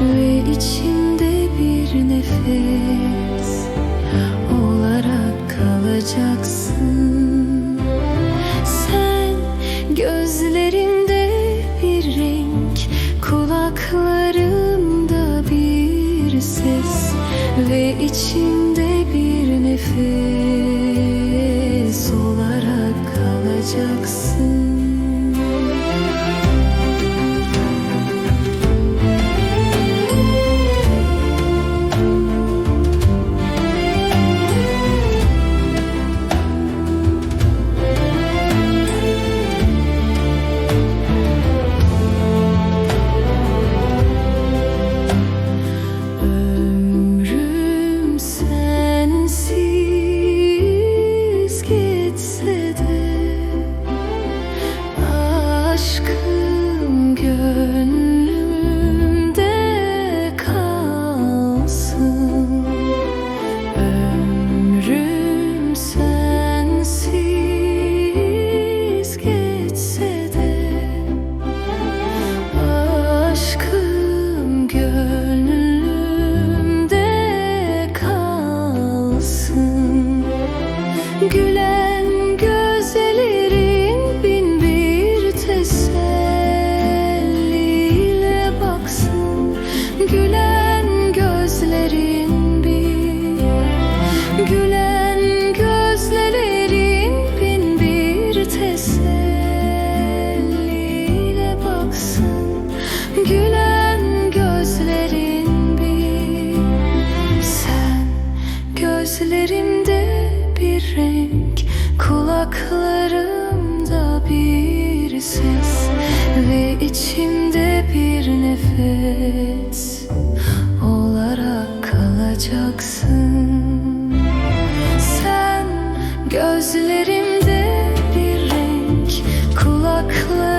ve içimde bir nefes olarak kalacaksın. Gülen gözlerin bir Gülen gözlerin bin bir teselliyle baksın. Gülen gözlerin bir Sen gözlerimde bir renk Kulaklarımda bir ses Ve içimde nefes Olarak kalacaksın. Sen gözlerimde bir renk, kulaklarımda